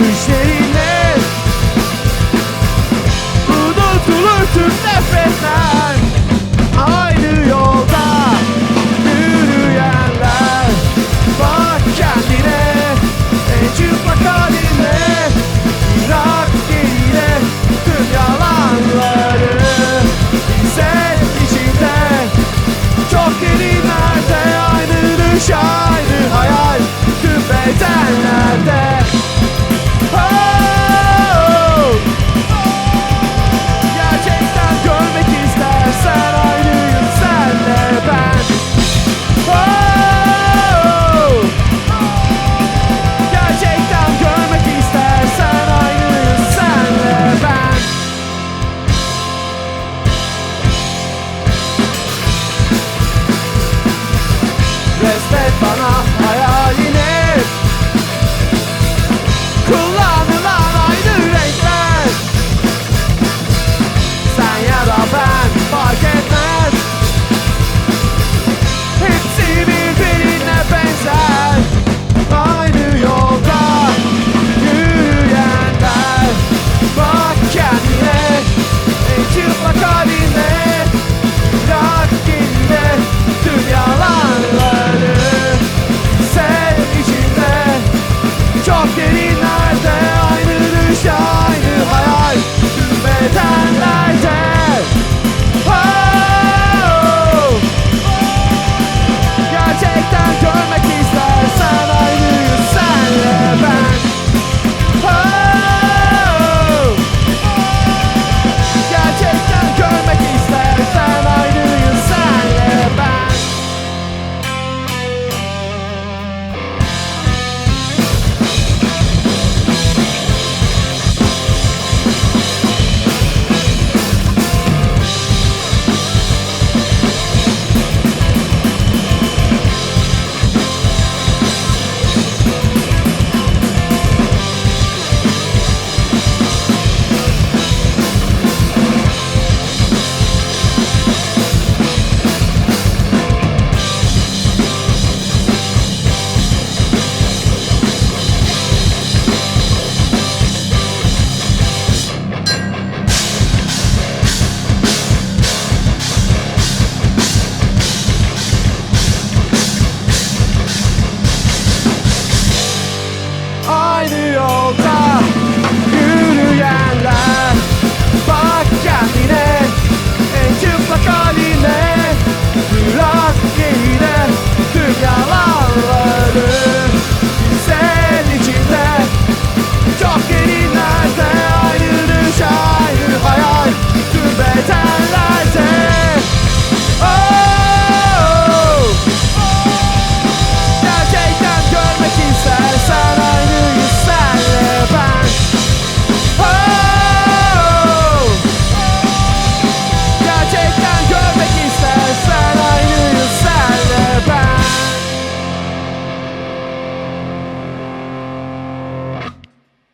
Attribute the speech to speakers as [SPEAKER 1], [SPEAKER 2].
[SPEAKER 1] düşlerine. Unutulur tüm nefretten Aynı yolda yürüyenler. Bak kendine.